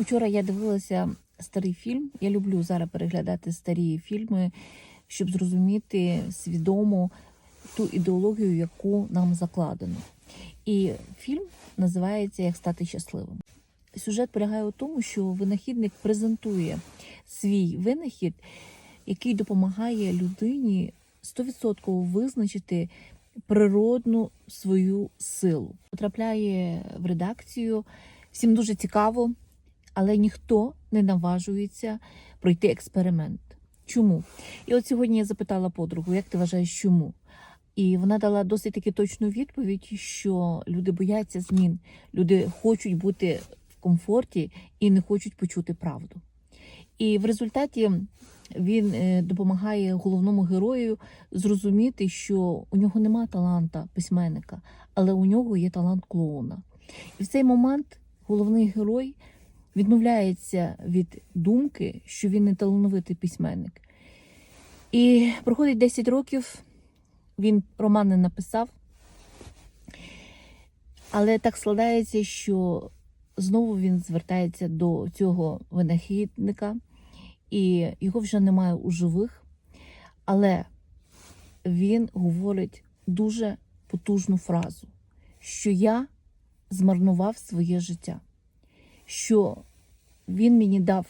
Учора я дивилася старий фільм. Я люблю зараз переглядати старі фільми, щоб зрозуміти свідомо ту ідеологію, яку нам закладено. І фільм називається Як стати щасливим. Сюжет полягає у тому, що винахідник презентує свій винахід, який допомагає людині 100% визначити природну свою силу. Потрапляє в редакцію, всім дуже цікаво, але ніхто не наважується пройти експеримент. Чому? І от сьогодні я запитала подругу, як ти вважаєш, чому? І вона дала досить таки точну відповідь, що люди бояться змін, люди хочуть бути в комфорті і не хочуть почути правду. І в результаті він е, допомагає головному герою зрозуміти, що у нього нема таланта письменника, але у нього є талант клоуна. І в цей момент головний герой відмовляється від думки, що він не талановитий письменник. І проходить 10 років, він роман не написав, але так складається, що знову він звертається до цього винахідника, і його вже немає у живих, але він говорить дуже потужну фразу, що я змарнував своє життя, що він мені дав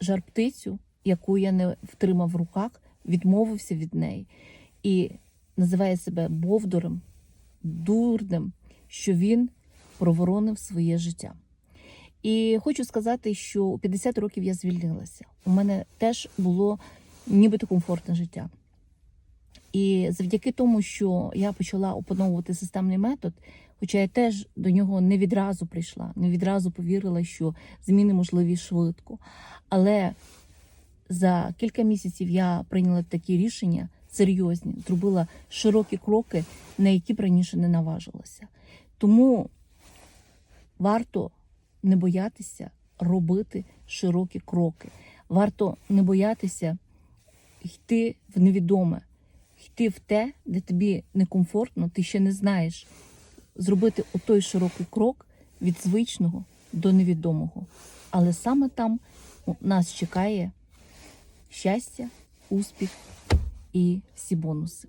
жар-птицю, яку я не втримав в руках, відмовився від неї і називає себе Бовдурем, дурнем, що він проворонив своє життя. І хочу сказати, що у 50 років я звільнилася. У мене теж було нібито комфортне життя. І завдяки тому, що я почала опановувати системний метод, хоча я теж до нього не відразу прийшла, не відразу повірила, що зміни можливі швидко. Але за кілька місяців я прийняла такі рішення серйозні, зробила широкі кроки, на які б раніше не наважилася. Тому варто не боятися робити широкі кроки. Варто не боятися йти в невідоме, йти в те, де тобі некомфортно, ти ще не знаєш, зробити отой широкий крок від звичного до невідомого. Але саме там нас чекає щастя, успіх і всі бонуси.